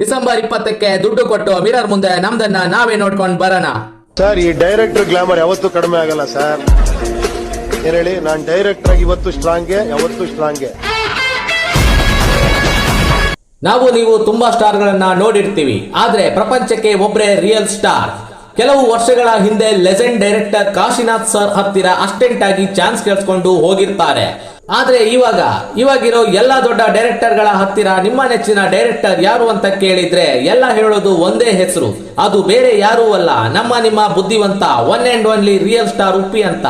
December ಇಪ್ಪತ್ತಕ್ಕೆ ದುಡ್ಡು ಕೊಟ್ಟು ಮಿರರ್ ಮುಂದೆ ನಮ್ದನ್ನ ನಾವೇ ನೋಡ್ಕೊಂಡು ಬರೋಣ. ಸರ್ ಈ ಡೈರೆಕ್ಟರ್ ಗ್ಲಾಮರ್ ಯಾವತ್ತೂ ಕಡಿಮೆ ಆಗಲ್ಲ ಸರ್. ಏನ್ ಹೇಳಿ ನಾನ್ ಡೈರೆಕ್ಟರ್ ಆಗಿ ಇವತ್ತು ಸ್ಟ್ರಾಂಗ್ ಯಾವತ್ತು ಸ್ಟ್ರಾಂಗ್ಗೆ ನಾವು ನೀವು ತುಂಬಾ ಸ್ಟಾರ್ಗಳನ್ನ ನೋಡಿರ್ತೀವಿ ಆದ್ರೆ ಪ್ರಪಂಚಕ್ಕೆ ಒಬ್ಬರೇ ರಿಯಲ್ ಸ್ಟಾರ್ ಕೆಲವು ವರ್ಷಗಳ ಹಿಂದೆ ಲೆಜೆಂಡ್ ಡೈರೆಕ್ಟರ್ ಕಾಶಿನಾಥ್ ಸರ್ ಹತ್ತಿರ ಅಸ್ಟೆಂಟ್ ಆಗಿ ಚಾನ್ಸ್ ಕೇಳಿಸ್ಕೊಂಡು ಹೋಗಿರ್ತಾರೆ. ಆದ್ರೆ ಇವಾಗ, ಇವಾಗಿರೋ ಎಲ್ಲ ದೊಡ್ಡ ಡೈರೆಕ್ಟರ್ಗಳ ಹತ್ತಿರ ನಿಮ್ಮ ನೆಚ್ಚಿನ ಡೈರೆಕ್ಟರ್ ಯಾರು ಅಂತ ಕೇಳಿದ್ರೆ ಎಲ್ಲ ಹೇಳೋದು ಒಂದೇ ಹೆಸರು. ಅದು ಬೇರೆ ಯಾರೂ ಅಲ್ಲ, ನಮ್ಮ ನಿಮ್ಮ ಬುದ್ಧಿವಂತ one and only real star Uppi ಅಂತ.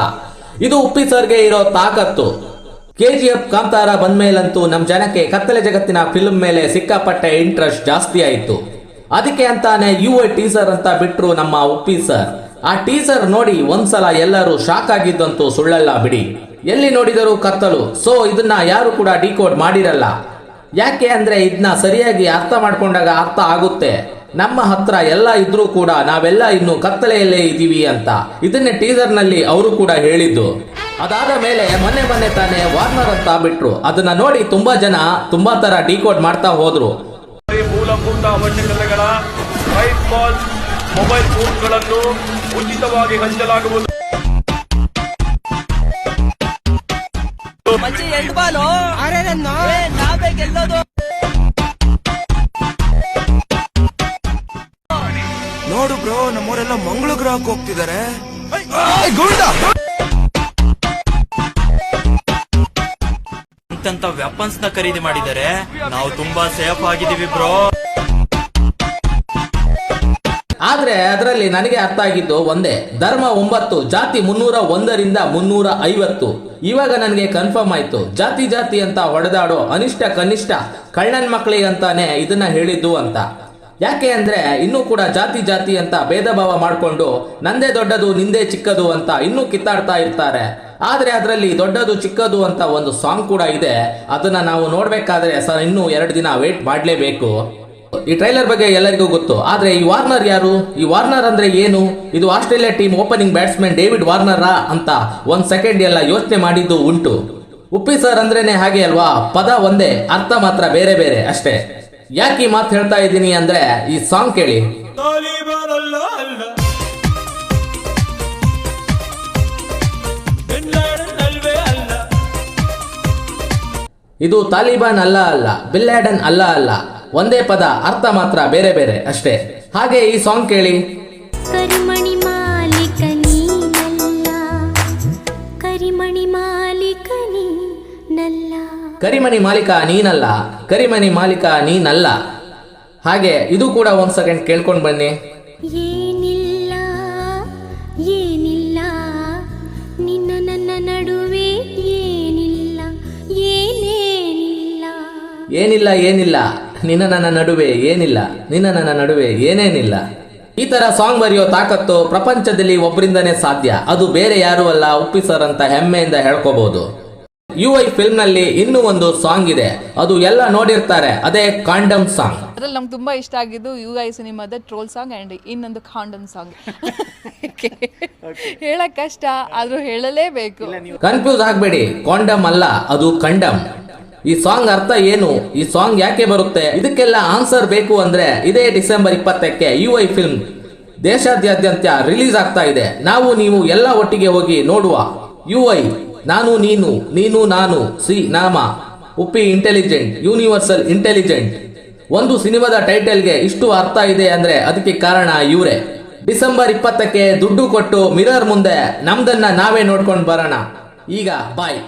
ಇದು ಉಪ್ಪಿ ಸರ್ಗೆ ಇರೋ ತಾಕತ್ತು. ಕೆ ಜಿ ಎಫ್ ಕಾಂತಾರ ಬಂದ್ಮೇಲಂತೂ ನಮ್ಮ ಜನಕ್ಕೆ ಕತ್ತಲೆ ಜಗತ್ತಿನ ಫಿಲ್ಮ್ ಮೇಲೆ ಸಿಕ್ಕಾಪಟ್ಟೆ ಇಂಟ್ರೆಸ್ಟ್ ಜಾಸ್ತಿ ಆಯಿತು. ಅದಕ್ಕೆ ಅಂತಾನೆ ಯು ಎ ಟೀಸರ್ ಅಂತ ಬಿಟ್ರು ನಮ್ಮ ಉಪ್ಪಿ ಸರ್. ಆ ಟೀಸರ್ ನೋಡಿ ಒಂದ್ಸಲ ಎಲ್ಲರೂ ಶಾಕ್ ಆಗಿದ್ದಂತೂ ಸುಳ್ಳಲ್ಲ ಬಿಡಿ. ಎಲ್ಲಿ ನೋಡಿದರೂ ಕತ್ತಲು. ಸೊ ಇದನ್ನ ಯಾರು ಕೂಡ ಡಿಕೋಡ್ ಮಾಡಿರಲ್ಲ. ಯಾಕೆ ಅಂದ್ರೆ ಇದನ್ನ ಸರಿಯಾಗಿ ಅರ್ಥ ಮಾಡ್ಕೊಂಡಾಗ ಅರ್ಥ ಆಗುತ್ತೆ. ನಮ್ಮ ಹತ್ರ ಎಲ್ಲ ಇದ್ರೂ ಕೂಡ ನಾವೆಲ್ಲ ಇನ್ನು ಕತ್ತಲೆಯಲ್ಲೇ ಇದ್ದೀವಿ ಅಂತ. ಇದನ್ನೇ ಟೀಸರ್ನಲ್ಲಿ ಅವರು ಕೂಡ ಹೇಳಿದ್ದು. ಅದಾದ ಮೇಲೆ ಮೊನ್ನೆ ಮೊನ್ನೆ ತಾನೇ ವಾರ್ನರ್ ಅಂತ ಬಿಟ್ರು. ಅದನ್ನ ನೋಡಿ ತುಂಬಾ ಜನ ತುಂಬಾ ತರ ಡಿಕೋಡ್ ಮಾಡ್ತಾ ಹೋದ್ರು. ಮೂಲಭೂತ ಅವಶ್ಯಕತೆಗಳ ಮೊಬೈಲ್ ಫೋನ್ಗಳನ್ನು ಉಚಿತವಾಗಿ ಹಂಚಲಾಗುವುದು. ಬಾಲು. ಅರೆ ನಾವೇ ಗೆಲ್ಲೋದು. ನೋಡು ಬ್ರೋ ನಮ್ಮವರೆಲ್ಲ ಮಂಗಳ ಗ್ರಹಕ್ಕೆ ಹೋಗ್ತಿದ್ದಾರೆ. ಅಂತಂತ ವೆಪನ್ಸ್ನ ಖರೀದಿ ಮಾಡಿದರೆ ನಾವು ತುಂಬಾ ಸೇಫ್ ಆಗಿದೀವಿ ಬ್ರೋ. ಆದ್ರೆ ಅದರಲ್ಲಿ ನನಗೆ ಅರ್ಥ ಆಗಿದ್ದು ಒಂದೇ, ಧರ್ಮ ಒಂಬತ್ತು, ಜಾತಿ ಮುನ್ನೂರ ಒಂದರಿಂದ ಮುನ್ನೂರ ಐವತ್ತು. ಇವಾಗ ನನಗೆ ಕನ್ಫರ್ಮ್ ಆಯ್ತು, ಜಾತಿ ಜಾತಿ ಅಂತ ಹೊಡೆದಾಡೋ ಅನಿಷ್ಟ ಕನಿಷ್ಠ ಕಳ್ಳನ್ ಮಕ್ಕಳಿಗಂತಾನೆ ಇದನ್ನ ಹೇಳಿದ್ದು ಅಂತ. ಯಾಕೆ ಅಂದ್ರೆ ಇನ್ನೂ ಕೂಡ ಜಾತಿ ಜಾತಿ ಅಂತ ಭೇದ ಭಾವ ಮಾಡ್ಕೊಂಡು, ನಂದೇ ದೊಡ್ಡದು, ನಿಂದೇ ಚಿಕ್ಕದು ಅಂತ ಇನ್ನೂ ಕಿತ್ತಾಡ್ತಾ ಇರ್ತಾರೆ. ಆದ್ರೆ ಅದರಲ್ಲಿ ದೊಡ್ಡದು, ಚಿಕ್ಕದು ಅಂತ ಒಂದು ಸಾಂಗ್ ಕೂಡ ಇದೆ. ಅದನ್ನ ನಾವು ನೋಡಬೇಕಾದ್ರೆ ಸರ್, ಇನ್ನೂ ಎರಡು ದಿನ ವೇಟ್ ಮಾಡ್ಲೇಬೇಕು. ಈ ಟ್ರೈಲರ್ ಬಗ್ಗೆ ಎಲ್ಲರಿಗೂ ಗೊತ್ತು. ಆದ್ರೆ ಈ ವಾರ್ನರ್ ಯಾರು? ಈ ವಾರ್ನರ್ ಅಂದ್ರೆ ಏನು? ಇದು Australia team opening batsman David ವಾರ್ನರಾ ಅಂತ ಒಂದ್ ಸೆಕೆಂಡ್ ಎಲ್ಲ ಯೋಚನೆ ಮಾಡಿದ್ದು ಉಂಟು. ಉಪ್ಪಿ ಸರ್ ಅಂದ್ರೇನೆ ಹಾಗೆ ಅಲ್ವಾ? ಪದ ಒಂದೇ, ಅರ್ಥ ಮಾತ್ರ ಬೇರೆ ಬೇರೆ ಅಷ್ಟೇ. ಯಾಕೆ ಈ ಮಾತು ಹೇಳ್ತಾ ಇದ್ದೀನಿ ಅಂದ್ರೆ, ಈ ಸಾಂಗ್ ಕೇಳಿ. ಇದು ತಾಲಿಬಾನ್ ಅಲ್ಲ ಅಲ್ಲ ಬಿಲ್ಲಾಡನ್ ಅಲ್ಲ ಅಲ್ಲ. ಒಂದೇ ಪದ ಅರ್ಥ ಮಾತ್ರ ಬೇರೆ ಬೇರೆ ಅಷ್ಟೇ. ಹಾಗೆ ಈ ಸಾಂಗ್ ಕೇಳಿ. ಕರಿಮಣಿ ಮಾಲೀಕ ನೀನಲ್ಲ. ಕರಿಮಣಿ ಮಾಲೀಕ ನೀನಲ್ಲ. ಕರಿಮಣಿ ಮಾಲೀಕ ನೀನಲ್ಲ ಕರಿಮಣಿ ಮಾಲೀಕ ನೀನಲ್ಲ. ಹಾಗೆ ಇದು ಕೂಡ ಒಂದ್ ಸೆಕೆಂಡ್ ಕೇಳ್ಕೊಂಡು ಬನ್ನಿ. ಏನಿಲ್ಲ ಏನಿಲ್ಲ. ನಿನ್ನ ನನ್ನ ನಡುವೆ ಏನಿಲ್ಲ ಏನೇನಿಲ್ಲ. ಏನಿಲ್ಲ ಏನಿಲ್ಲ. ನಿನ್ನ ನನ್ನ ನಡುವೆ ಏನಿಲ್ಲ ನಿನ್ನ ನನ್ನ ನಡುವೆ ಏನೇನಿಲ್ಲ. ಈ ತರ ಸಾಂಗ್ ಬರೆಯೋ ತಾಕತ್ತು ಪ್ರಪಂಚದಲ್ಲಿ ಒಬ್ಬರಿಂದನೇ ಸಾಧ್ಯ. ಅದು ಬೇರೆ ಯಾರು ಅಲ್ಲ ಉಪ್ಪಿ ಸರ್ ಅಂತ ಹೆಮ್ಮೆಯಿಂದ ಹೇಳ್ಕೋಬಹುದು ಯು ಐ ಫಿಲ್ಮ್ನಲ್ಲಿ ಇನ್ನೂ ಒಂದು ಸಾಂಗ್ ಇದೆ. ಅದು ಎಲ್ಲ ನೋಡಿರ್ತಾರೆ ಅದೇ ಕಾಂಡಮ್ ಸಾಂಗ್. ಅದ್ರಲ್ಲಿ ನಮ್ಗೆ ತುಂಬಾ ಇಷ್ಟ ಆಗಿದ್ದು ಯು ಐ ಸಿನಿಮಾದ ಟ್ರೋಲ್ ಸಾಂಗ್ ಅಂಡ್ ಇನ್ನೊಂದು ಕಾಂಡಮ್ ಸಾಂಗ್. ಹೇಳಕ್ ಕಷ್ಟ ಆದ್ರೂ ಹೇಳಲೇಬೇಕು. ಕನ್ಫ್ಯೂಸ್ ಆಗ್ಬೇಡಿ ಕಾಂಡಮ್ ಅಲ್ಲ ಅದು ಕಂಡಮ್ ಈ ಸಾಂಗ್ ಅರ್ಥ ಏನು? ಈ ಸಾಂಗ್ ಯಾಕೆ ಬರುತ್ತೆ? ಇದಕ್ಕೆಲ್ಲ ಆನ್ಸರ್ ಬೇಕು ಅಂದ್ರೆ ಇದೇ ಡಿಸೆಂಬರ್ ಇಪ್ಪತ್ತಕ್ಕೆ ಯು ಐ ಫಿಲ್ಮ್ ದೇಶಾದ್ಯಂತ ರಿಲೀಸ್ ಆಗ್ತಾ ಇದೆ. ನಾವು ನೀವು ಎಲ್ಲ ಒಟ್ಟಿಗೆ ಹೋಗಿ ನೋಡುವ ಯು ಐ ನಾನು, ನೀನು ನೀನು, ನಾನು, ಸಿ, ನಾಮ, ಉಪ್ಪಿ ಇಂಟೆಲಿಜೆಂಟ್ ಯೂನಿವರ್ಸಲ್ ಇಂಟೆಲಿಜೆಂಟ್ ಒಂದು ಸಿನಿಮಾದ ಟೈಟಲ್ಗೆ ಇಷ್ಟು ಅರ್ಥ ಇದೆ ಅಂದ್ರೆ ಅದಕ್ಕೆ ಕಾರಣ ಇವರೇ. ಡಿಸೆಂಬರ್ ಇಪ್ಪತ್ತಕ್ಕೆ ದುಡ್ಡು ಕೊಟ್ಟು ಮಿರರ್ ಮುಂದೆ ನಮ್ದನ್ನ ನಾವೇ ನೋಡ್ಕೊಂಡು ಬರೋಣ. ಈಗ ಬಾಯ್